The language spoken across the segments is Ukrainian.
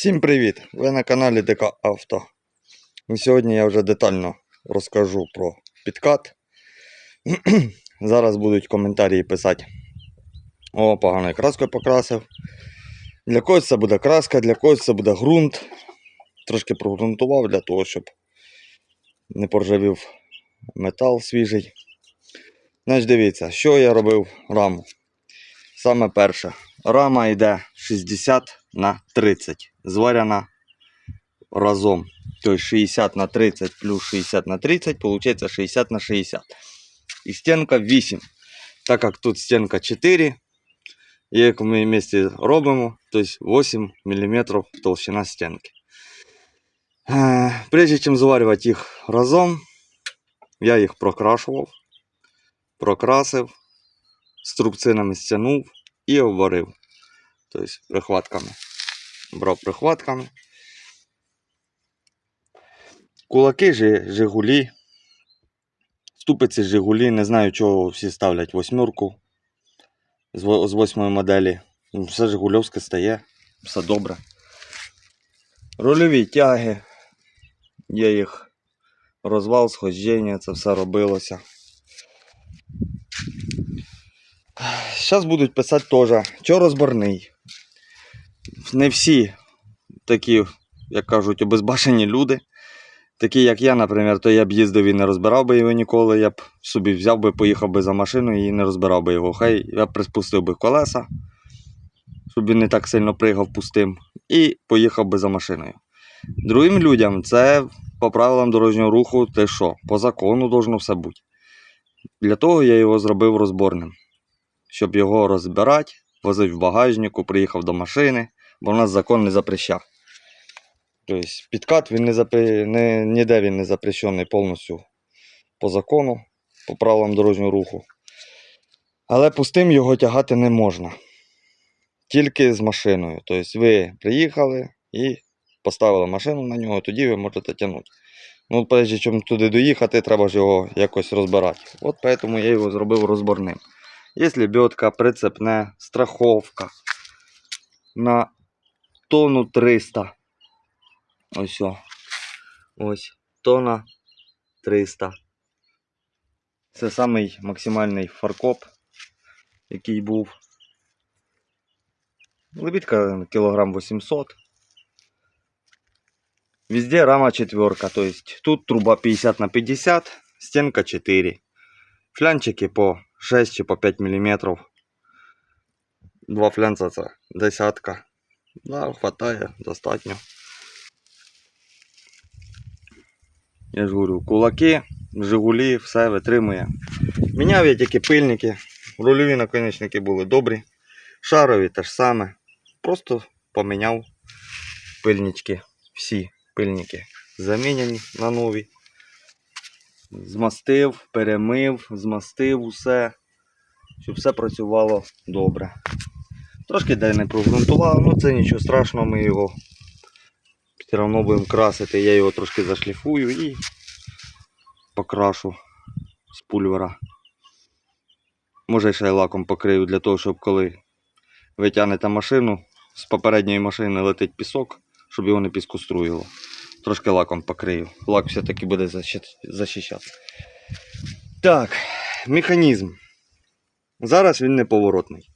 Всім привіт! Ви на каналі ДК Авто. І Сьогодні я вже детально розкажу про підкат. Зараз будуть коментарі писати. О, поганою краскою покрасив. Для когось це буде краска, для когось це буде ґрунт. Трошки прогрунтував для того, щоб не поржавів метал свіжий. Значить, дивіться, що я робив раму. Саме перше. Рама йде 60 на 30. Зварена разом. Тобто 60 на 30 плюс 60 на 30, получается 60 на 60. І стінка 8. Так як тут стінка 4, і як ми вместе робимо, то есть 8 мм толщина стінки. Е, Прежде чим зварювати їх разом, я їх прокрашував, прокрасив, струбцинами стягнув І обварив. Тобто прихватками. Брав прихватками. Кулаки Жи- Жигулі. Ступиці Жигулі. Не знаю, чого всі ставлять восьмерку з восьмої моделі. Ну, Все Жигульовське стає, все добре. Рульові тяги. Є їх розвал, схождення, це все робилося. Зараз будуть писати теж, що розборний. Не всі такі, як кажуть, обезбашені люди. Такі, як я, наприклад, то я б їздив і не розбирав би його ніколи. Я б собі взяв би, поїхав би за машиною і не розбирав би його. Хай я б приспустив би колеса, щоб він не так сильно пригав пустим, і поїхав би за машиною. Другим людям це по правилам дорожнього руху, те що, по закону должно все бути. Для того я його зробив розборним щоб його розбирати, возив в багажнику, приїхав до машини, бо в нас закон не запрещав. Тобто підкат він не запре... не, ніде він не запрещений повністю по закону, по правилам дорожнього руху. Але пустим його тягати не можна. Тільки з машиною. Тобто ви приїхали і поставили машину на нього, тоді ви можете тягнути. Ну, перш чим туди доїхати, треба ж його якось розбирати. От тому я його зробив розборним. Есть лебедка, прицепне, страховка на тонну 300. Ось. о. Ось. Тонна 300. Це самий максимальний фаркоп, який був. Лебідка кілограм 800. Везде рама четверка, то есть тут труба 50 на 50, стенка 4. Флянчики по 6 чи по 5 мм. Два флянца це десятка. Да, хватає, достатньо. Я ж говорю, кулаки, Жигулі, все витримує. Міняв я тільки пильники. Рульові наконечники були добрі. Шарові те ж саме. Просто поміняв пильнички. Всі пильники заміняні на нові. Змастив, перемив, змастив усе, щоб все працювало добре. Трошки де не прогрунтував, ну це нічого страшного, ми його все одно будемо красити. Я його трошки зашліфую і покрашу з пульвера. Може ще й лаком покрию для того, щоб коли ви тягнете машину, з попередньої машини летить пісок, щоб його не піскоструїло. Трошки лаком покрию. Лак все-таки буде захищати. Так, механізм. Зараз він неповоротний.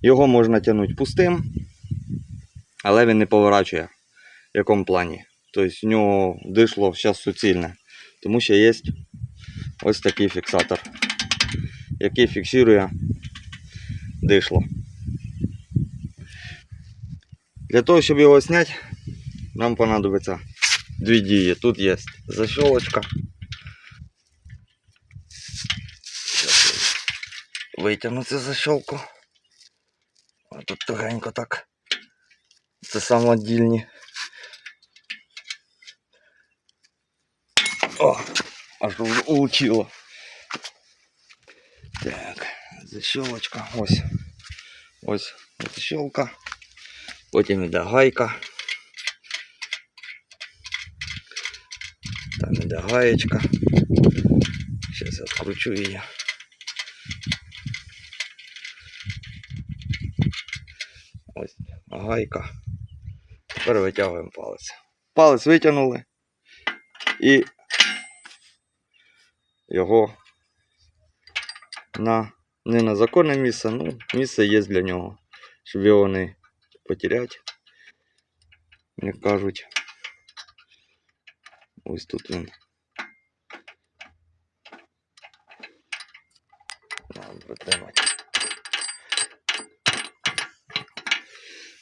Його можна тягнути пустим, але він не поворачує. В якому плані? Тобто в нього дишло зараз суцільне. Тому що є ось такий фіксатор, який фіксує дишло. Для того, щоб його зняти, нам понадобиться дві дії. Тут є защелочка. Сейчас я витягну цю защелку. А тут тугенько так. Це самодільні. О, аж у- улучило. Так, защелочка. Ось. Ось защелка. Потім іде гайка. Там іде гаєчка. Зараз відкручу її. Ось гайка. Тепер витягуємо палець. Палець витягнули і його на не на законне місце, ну, місце є для нього, щоб його не потеряти. Як кажуть. Ось тут він. Надо притримати.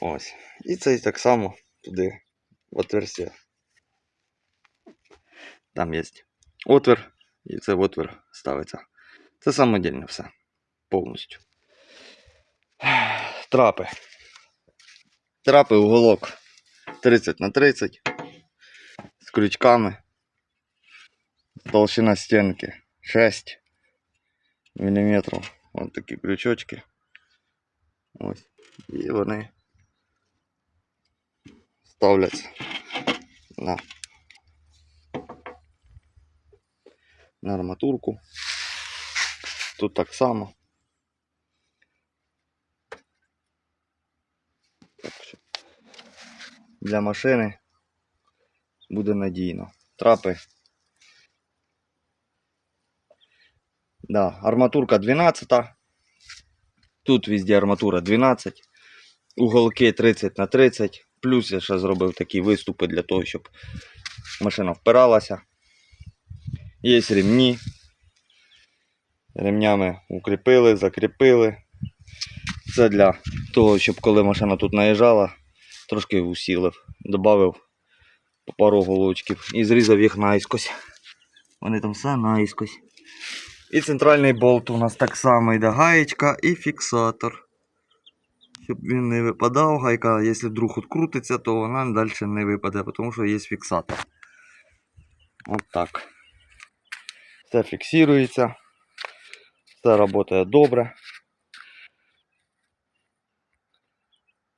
Ось. І цей так само туди в отверстие. Там є отвір, і цей отвір ставиться. Це самодільне все. Повністю. Трапи. Трапи уголок 30 на 30 з крючками. Толщина стінки 6 мм. Ось такі крючочки. Ось. І вони ставляться на, на арматурку. Тут так само. Так що для машини буде надійно. Трапи. Да, арматурка 12. Тут везде арматура 12. Уголки 30 на 30. Плюс я ще зробив такі виступи для того, щоб машина впиралася. Є ремні. Ремнями укріпили, закріпили. Це для того, щоб коли машина тут наїжджала, трошки усілив, додав пару голочків і зрізав їх наїскось. Вони там все наїскось. І центральний болт у нас так само йде гаєчка і фіксатор. Щоб він не випадав, гайка, якщо вдруг відкрутиться, то вона далі не випаде, тому що є фіксатор. От так. Все фіксується. Все працює добре.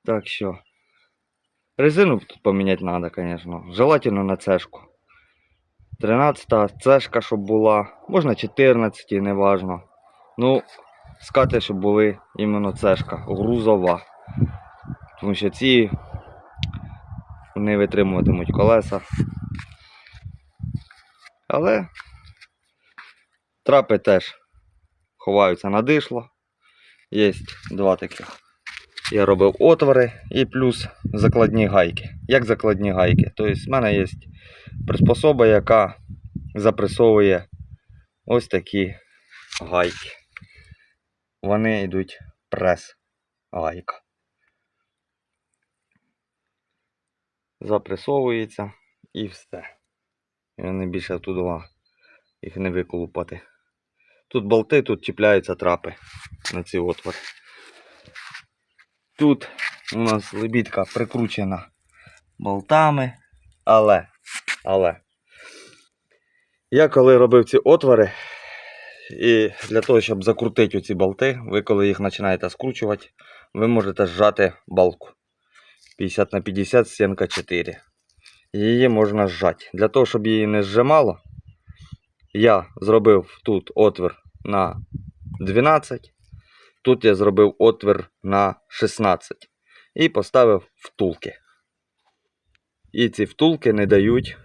Так що. Резину тут поміняти треба, звісно. Желательно на цешку. 13-та цешка, щоб була. Можна 14, неважно. Ну, скати, щоб були іменно цешка, грузова. Тому що ці не витримуватимуть колеса. Але трапи теж ховаються на дишло. Є два таких. Я робив отвори і плюс закладні гайки. Як закладні гайки? Тобто в мене є приспособа, яка запресовує ось такі гайки. Вони йдуть прес гайка. Запресовується і все. І вони більше туди їх не виколупати. Тут болти, тут чіпляються трапи на ці отвори. Тут у нас лебідка прикручена болтами, але, але я коли робив ці отвори, і для того, щоб закрутити оці болти, ви коли їх починаєте скручувати, ви можете зжати балку 50 на 50 стінка 4. Її можна зжати. Для того, щоб її не зжимало, я зробив тут отвір на 12. Тут я зробив отвір на 16 і поставив втулки. І ці втулки не дають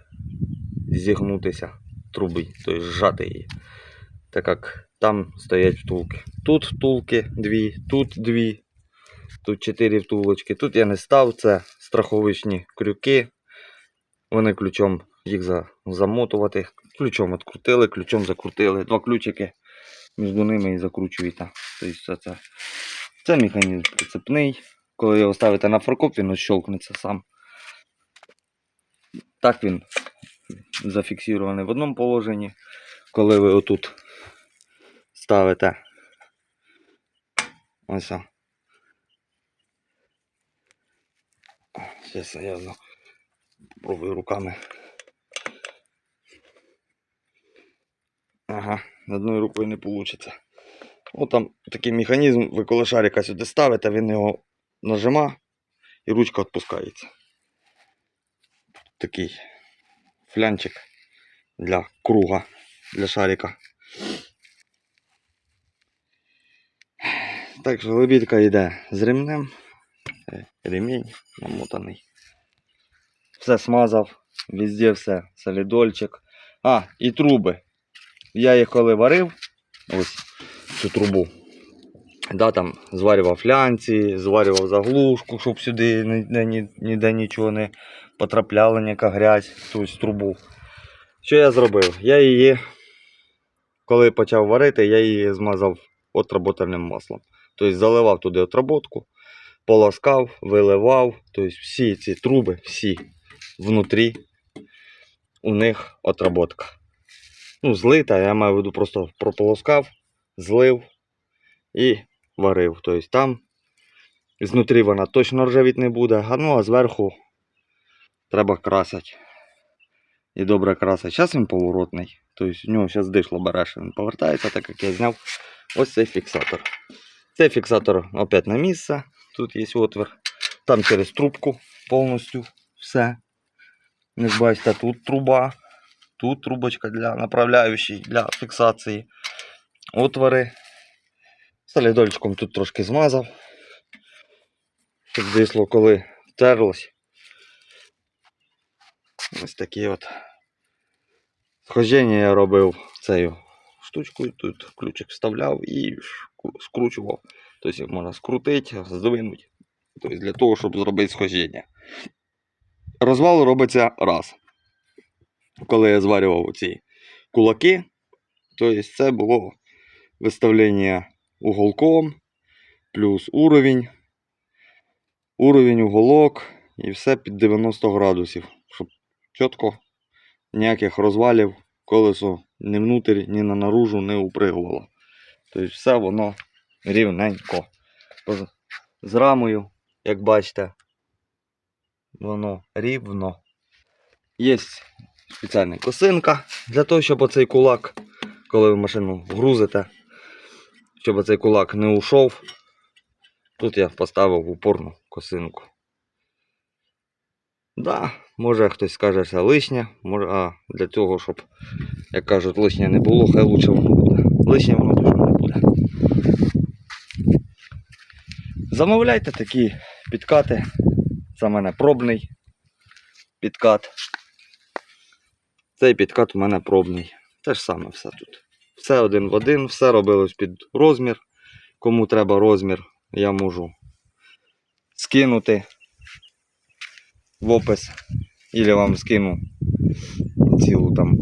зігнутися труби, тобто зжати її. Так як там стоять втулки. Тут втулки дві, тут дві, тут чотири втулочки. Тут я не став, це страховичні крюки. Вони ключом їх замотувати. Ключом відкрутили, ключом закрутили. Два ключики між ними і закручуєте. Тобто це, це, механізм прицепний. Коли його ставите на фаркоп, він щелкнеться сам. Так він зафіксований в одному положенні. Коли ви отут ставите ось. Зараз я попробую руками. Ага, одною рукою не вийде. От там такий механізм, ви коли шарика сюди ставите, він його нажима і ручка відпускається. Такий флянчик для круга, для шарика. Так що лебідка йде з ремнем. Ремінь намотаний. Все смазав, везде все, солідольчик. А, і труби. Я їх коли варив, ось цю трубу. Да, там зварював флянці, зварював заглушку, щоб сюди ніде, ні- ніде нічого не потрапляло, ніяка грязь, тобто трубу. Що я зробив? Я її, коли почав варити, я її змазав отработаним маслом. Тобто заливав туди отработку, полоскав, виливав. Тобто всі ці труби, всі внутрі, у них отработка. Ну, злита, я маю в виду просто прополоскав, злив і варив. Тобто там знутрі вона точно ржавіть не буде, а ну а зверху треба красити. І добре красить. Зараз він поворотний. Тобто в нього зараз дишло береш, він повертається, так як я зняв ось цей фіксатор. Цей фіксатор опять на місце. Тут є отвір. Там через трубку повністю все. Не бачите, тут труба. Тут трубочка для направляючої, для фіксації. Отвори. Солідольчиком тут трошки змазав. Щоб дисло, коли терлось. Ось такі от. Схоження я робив цією штучкою. Тут ключик вставляв і скручував. Тобто можна скрутити, здвинути. Тобто для того, щоб зробити схоження. Розвал робиться раз. Коли я зварював ці кулаки, тобто це було виставлення уголком, плюс уровень, уровень уголок і все під 90 градусів, щоб чітко ніяких розвалів колесо ні внутрі, ні на наружу не упригувало. Тобто все воно рівненько. З- рамою, як бачите, воно рівно. Є спеціальна косинка для того, щоб оцей кулак, коли ви машину грузите, щоб оцей кулак не ушов. Тут я поставив упорну косинку. Да, може хтось скаже, що лишнє, може, а для того, щоб, як кажуть, лишнє не було, хай лучше воно буде. Лишнє воно точно не буде. Замовляйте такі підкати. Це в мене пробний підкат. Цей підкат у мене пробний. Те ж саме все тут. Все один в один, все робилось під розмір. Кому треба розмір, я можу скинути в опис. Ілі вам скину цілу там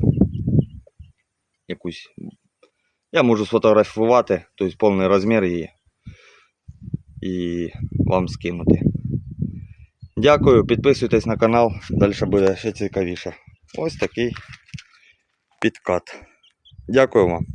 якусь. Я можу сфотографувати, тобто повний розмір її. І вам скинути. Дякую, підписуйтесь на канал, далі буде ще цікавіше. Ось такий підкат. Дякую вам.